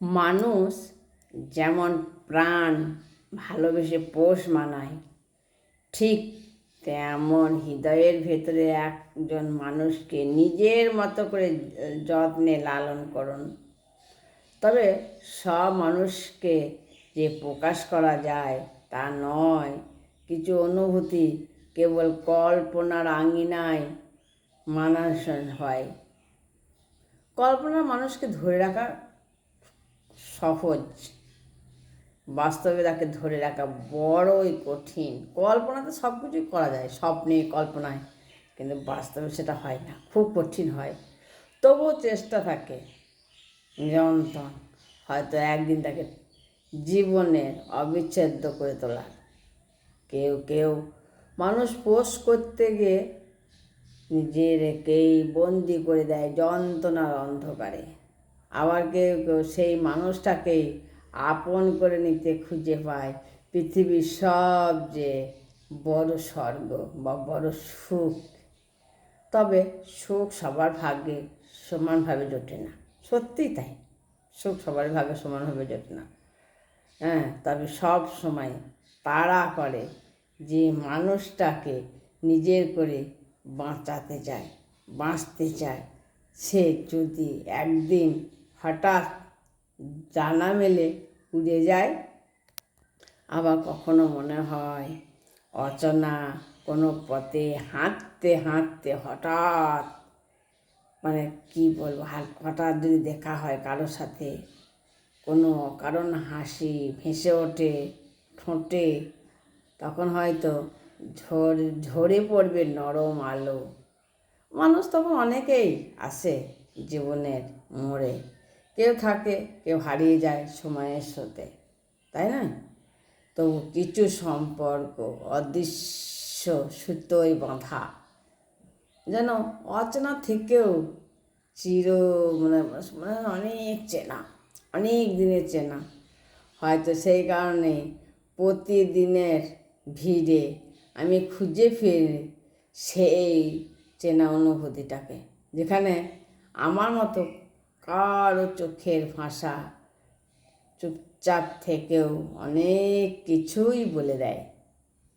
মানুষ যেমন প্রাণ ভালোবেসে পোষ মানায়, ঠিক তেমন হৃদয়ের ভেতরে একজন মানুষকে নিজের মতো করে যত্নে লালন করুন। তবে সব মানুষকে যে প্রকাশ করা যায় তা নয়, কিছু অনুভূতি কেবল কল্পনার আঙিনায় মানাসন হয়। কল্পনা মানুষকে ধরে রাখা সহজ। বাস্তবে তাকে ধরে রাখা বড়ই কঠিন। কল্পনাতে সব কিছুই করা যায় স্বপ্নে কল্পনায়। কিন্তু বাস্তবে সেটা হয় না, খুব কঠিন হয়। তবুও চেষ্টা থাকে, নিরন্তর। হয়তো একদিন তাকে জীবনের অবিচ্ছেদ্য করে তোলার কেউ কেউ মানুষ পোষ করতে গিয়ে নিজেরকেই বন্দি করে দেয় যন্ত্রণার অন্ধকারে। আবার কেউ সেই মানুষটাকেই আপন করে নিতে খুঁজে পায়। পৃথিবীর সবচেয়ে বড় স্বর্গ বা বড় সুখ। তবে সুখ সবার ভাগ্যে সমানভাবে জোটে না। সত্যিই তাই। সুখ সবার ভাগ্যে সমানভাবে জোটে না। হ্যাঁ তবে সব সময় তাড়া করে যে মানুষটাকে নিজের করে বাঁচাতে চায়, বাঁচতে চায়, সে যদি একদিন হঠাৎ জানা মেলে উড়ে যায়। আবার কখনো মনে হয় অচনা, কোনো পথে হাঁটতে হাঁটতে হঠাৎ মানে কি বলব হঠাৎ যদি দেখা হয় কারোর সাথে, কোনো কারণ হাসি ভেসে ওঠে, ঠোঁটে, তখন হয়তো ঝর ঝরে পড়বে নরম আলো। মানুষ তখন অনেকেই আসে জীবনের মোড়ে। কেউ থাকে, কেউ হারিয়ে যায় সময়ের সাথে, তাই না? তো কিছু সম্পর্ক, অদৃশ্য, সুতোয় বাঁধা, যেন অচেনা থেকেও চির মানে মানে অনেক চেনা, অনেক দিনের চেনা। হয়তো সেই কারণে প্রতিদিনের ভিড়ে আমি খুঁজে ফিরি সেই চেনা অনুভূতিটাকে, যেখানে আমার মতো কারও চোখের ভাষা চুপচাপ থেকেও অনেক কিছুই বলে দেয়।